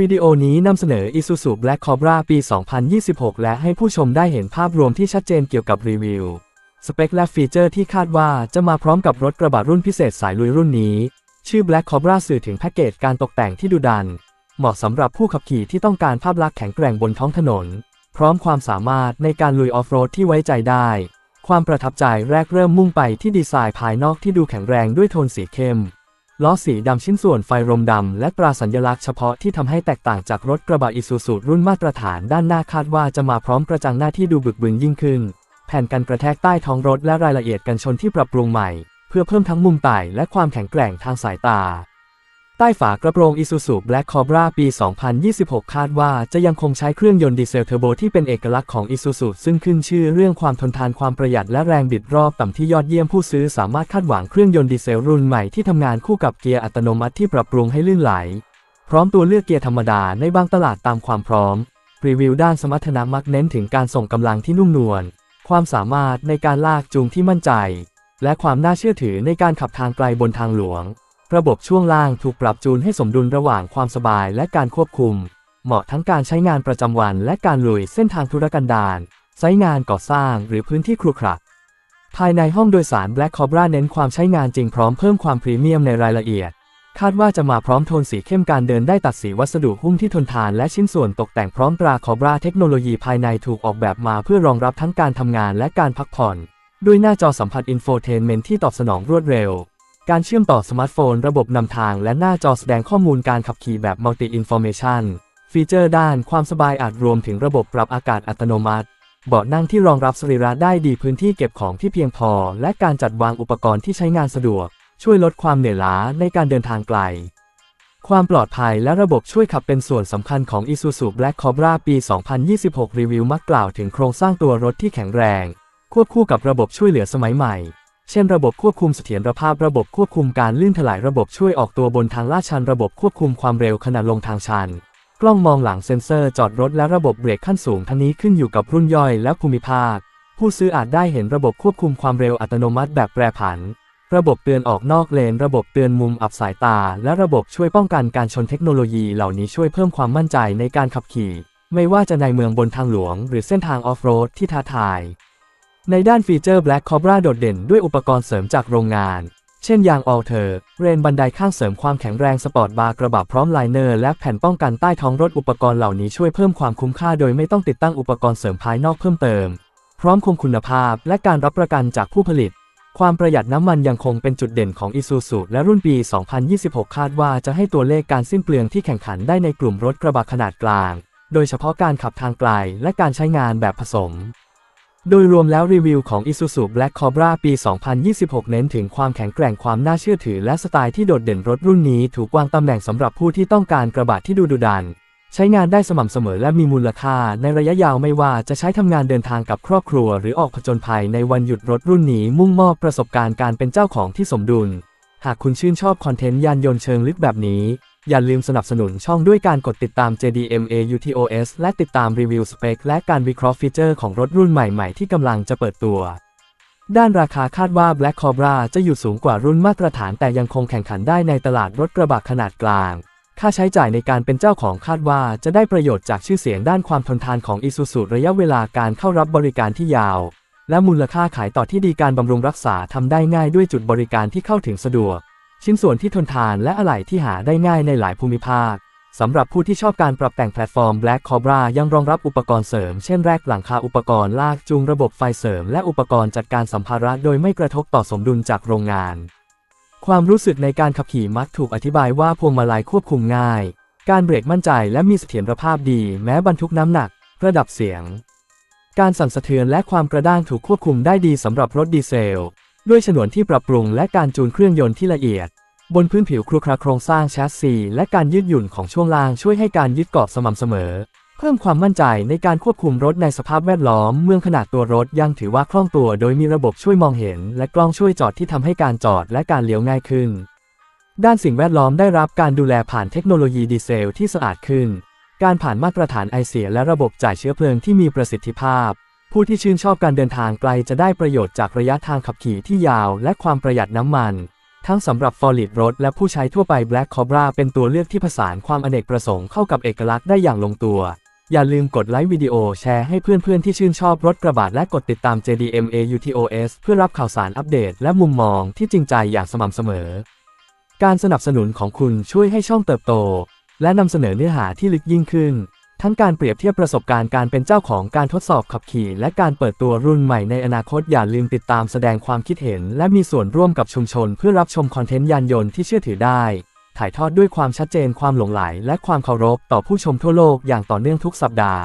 วิดีโอนี้นำเสนอ Isuzu Black Cobra ปี 2026 และให้ผู้ชมได้เห็นภาพรวมที่ชัดเจนเกี่ยวกับรีวิว สเปคและฟีเจอร์ที่คาดว่าจะมาพร้อมกับรถกระบะรุ่นพิเศษสายลุยรุ่นนี้ ชื่อ Black Cobra สื่อถึงแพ็กเกจการตกแต่งที่ดุดัน เหมาะสำหรับผู้ขับขี่ที่ต้องการภาพลักษณ์แข็งแกร่งบนท้องถนน พร้อมความสามารถในการลุยออฟโรดที่ไว้ใจได้ ความประทับใจแรกเริ่มมุ่งไปที่ดีไซน์ภายนอกที่ดูแข็งแรงด้วยโทนสีเข้ม ล้อสีดำชิ้นส่วนไฟรมดำ และตราสัญลักษณ์เฉพาะที่ทำให้แตกต่างจากรถกระบะอิซูซูรุ่นมาตรฐานด้านหน้าคาดว่าจะมาพร้อมกระจังหน้าที่ดูบึกบึนยิ่งขึ้น แผ่นกันกระแทกใต้ท้องรถและรายละเอียดกันชนที่ปรับปรุงใหม่ เพื่อเพิ่มทั้งมุมไต่และความแข็งแกร่งทางสายตา ใต้ฝากระโปรง Isuzu Black Cobra ปี 2026 คาดว่าจะยังคงใช้เครื่องยนต์ดีเซลเทอร์โบที่เป็นเอกลักษณ์ของ Isuzu ซึ่งขึ้นชื่อเรื่องความทนทานความประหยัดและแรงบิดรอบต่ำที่ยอดเยี่ยมผู้ซื้อสามารถคาดหวังเครื่องยนต์ดีเซลรุ่นใหม่ที่ทำงานคู่กับเกียร์อัตโนมัติที่ปรับปรุงให้ลื่นไหล พร้อมตัวเลือกเกียร์ธรรมดาในบางตลาดตามความพร้อม รีวิวด้านสมรรถนะมักเน้นถึงการส่งกำลังที่นุ่มนวลความสามารถในการลากจูงที่มั่นใจ และความน่าเชื่อถือในการขับทางไกลบนทางหลวง ระบบช่วงล่างถูกปรับจูนให้สมดุลระหว่างความสบายและการควบคุม เหมาะทั้งการใช้งานประจำวันและการลุยเส้นทางธุรกันดารไซต์งานก่อสร้างหรือพื้นที่ครุขระภายในห้องโดยสาร Black Cobra เน้นความใช้งานจริงพร้อมเพิ่มความพรีเมียมในรายละเอียด คาดว่าจะมาพร้อมโทนสีเข้มการเดินได้ตัดสีวัสดุหุ้มที่ทนทานและชิ้นส่วนตกแต่งพร้อมตราคอบราเทคโนโลยีภายในถูกออกแบบมาเพื่อรองรับทั้งการทำงานและการพักผ่อน ด้วยหน้าจอสัมผัสอินโฟเทนเมนที่ตอบสนองรวดเร็ว การเชื่อมต่อสมาร์ทโฟน ระบบนำทางและหน้าจอแสดงข้อมูลการขับขี่แบบ Multi Information ฟีเจอร์ด้านความสบายอาจรวมถึงระบบปรับอากาศอัตโนมัติ เบาะนั่งที่รองรับสรีระได้ดีพื้นที่เก็บของที่เพียงพอ และการจัดวางอุปกรณ์ที่ใช้งานสะดวก ช่วยลดความเหนื่อยล้าในการเดินทางไกล ความปลอดภัยและระบบช่วยขับเป็นส่วนสำคัญของ Isuzu Black Cobra ปี 2026 รีวิวมักกล่าวถึงโครงสร้างตัวรถที่แข็งแรง ควบคู่กับระบบช่วยเหลือสมัยใหม่ เช่นระบบควบคุมเสถียรภาพระบบควบคุมการลื่นถลายระบบช่วยออกตัวบนทางลาดชัน ระบบควบคุมความเร็วขณะลงทางชัน กล้องมองหลังเซ็นเซอร์จอดรถและระบบเบรกขั้นสูงทั้งนี้ขึ้นอยู่กับรุ่นย่อยและภูมิภาค ผู้ซื้ออาจได้เห็นระบบควบคุมความเร็วอัตโนมัติแบบแปรผัน ระบบเตือนออกนอกเลน ระบบเตือนมุมอับสายตา และระบบช่วยป้องกันการชนเทคโนโลยีเหล่านี้ช่วยเพิ่มความมั่นใจในการขับขี่ ไม่ว่าจะในเมืองบนทางหลวง หรือเส้นทางออฟโรดที่ท้าทาย ในด้านฟีเจอร์ Black Cobra โดดเด่นด้วยอุปกรณ์เสริมจากโรงงาน เช่นยางออลเทอร์ เรนบันไดข้างเสริมความแข็งแรงสปอร์ตบาร์กระบะพร้อมไลเนอร์และแผ่นป้องกันใต้ท้องรถอุปกรณ์เหล่านี้ช่วยเพิ่มความคุ้มค่าโดยไม่ต้องติดตั้งอุปกรณ์เสริมภายนอกเพิ่มเติม พร้อมคงคุณภาพและการรับประกันจากผู้ผลิต ความประหยัดน้ำมันยังคงเป็นจุดเด่นของ Isuzu และรุ่นปี 2026 คาดว่าจะให้ตัวเลขการสิ้นเปลืองที่แข่งขันได้ในกลุ่มรถกระบะขนาดกลาง โดยเฉพาะการขับทางไกลและการใช้งานแบบผสม โดยรวมแล้วรีวิวของ Isuzu Black Cobra ปี 2026 เน้นถึงความแข็งแกร่งความน่าเชื่อถือและสไตล์ที่โดดเด่นรถรุ่นนี้ถูกวางตำแหน่งสำหรับผู้ที่ต้องการกระบะที่ดูดุดัน ใช้งานได้สม่ำเสมอและมีมูลค่า ในระยะยาวไม่ว่าจะใช้ทำงานเดินทางกับครอบครัว หรือออกผจญภัยในวันหยุดรถรุ่นนี้มุ่งมอบประสบการณ์การเป็นเจ้าของที่สมดุล หากคุณชื่นชอบคอนเทนต์ยานยนต์เชิงลึกแบบนี้ อย่าลืมสนับสนุนช่องด้วยการกดติดตาม JDMAUTOS และติดตามรีวิวสเปคและการวิเคราะห์ฟีเจอร์ของรถรุ่นใหม่ๆ ที่กำลังจะเปิดตัว ด้านราคาคาดว่า Black Cobra จะอยู่สูงกว่ารุ่นมาตรฐานแต่ยังคงแข่งขันได้ในตลาดรถกระบะขนาดกลาง ค่าใช้จ่ายในการเป็นเจ้าของคาดว่าจะได้ประโยชน์จากชื่อเสียงด้านความทนทานของ Isuzu ระยะเวลาการเข้ารับบริการที่ยาว และมูลค่าขายต่อที่ดีการบำรุงรักษาทำได้ง่ายด้วยจุดบริการที่เข้าถึงสะดวก ชิ้นส่วนที่ทนทานและอะไหล่ที่หาได้ง่ายในหลายภูมิภาคสำหรับผู้ที่ชอบการปรับแต่งแพลตฟอร์ม Black Cobra ยังรองรับอุปกรณ์เสริม เช่นแรกหลังคาอุปกรณ์ลากจูงระบบไฟเสริม และอุปกรณ์จัดการสัมภาระโดยไม่กระทบต่อสมดุลจากโรงงาน ความรู้สึกในการขับขี่มักถูกอธิบายว่าพวงมาลัยควบคุมง่าย การเบรกมั่นใจและมีเสถียรภาพดี แม้บรรทุกน้ำหนัก ระดับเสียง การสั่นสะเทือนและความกระด้างถูกควบคุมได้ดีสำหรับรถดีเซล ด้วยฉนวนที่ปรับปรุงและการจูนเครื่องยนต์ที่ละเอียด บนพื้นผิวครุขระโครงสร้างแชสซีและการยืดหยุ่นของช่วงล่างช่วยให้การยึดเกาะสม่ำเสมอ เพิ่มความมั่นใจในการควบคุมรถในสภาพแวดล้อม เมื่อขนาดตัวรถยังถือว่าคล่องตัว โดยมีระบบช่วยมองเห็น และกล้องช่วยจอดที่ทำให้การจอดและการเลี้ยวง่ายขึ้น ด้านสิ่งแวดล้อมได้รับการดูแลผ่านเทคโนโลยีดีเซลที่สะอาดขึ้น การผ่านมาตรฐานไอเสียและระบบจ่ายเชื้อเพลิงที่มีประสิทธิภาพ ผู้ที่ชื่นชอบการเดินทางไกลจะได้ประโยชน์จากระยะทางขับขี่ที่ยาวและความประหยัดน้ำมัน ทั้งสำหรับ f o r l i d รถและผู้ใช้ทั่วไป Black Cobra เป็นตัวเลือกที่ผสานความอเนกประสงค์เข้ากับเอกลักษณ์ได้อย่างลงตัว อย่าลืมกดไลค์วิดีโอแชร์ให้เพื่อนๆที่ชื่นชอบรถกระบะและกดติดตาม JDMAUTOS เพื่อรับข่าวสารอัปเดตและมุมมองที่จริงใจอย่างสม่ำเสมอ การสนับสนุนของคุณช่วยให้ช่องเติบโต และนำเสนอเนื้อหาที่ลึกยิ่งขึ้น ทั้งการเปรียบเทียบประสบการณ์การเป็นเจ้าของการทดสอบขับขี่ และการเปิดตัวรุ่นใหม่ในอนาคตอย่าลืมติดตามแสดงความคิดเห็น และมีส่วนร่วมกับชุมชน เพื่อรับชมคอนเทนต์ยานยนต์ที่เชื่อถือได้ ถ่ายทอดด้วยความชัดเจนความหลงไหล และความเคารพต่อผู้ชมทั่วโลกอย่างต่อเนื่องทุกสัปดาห์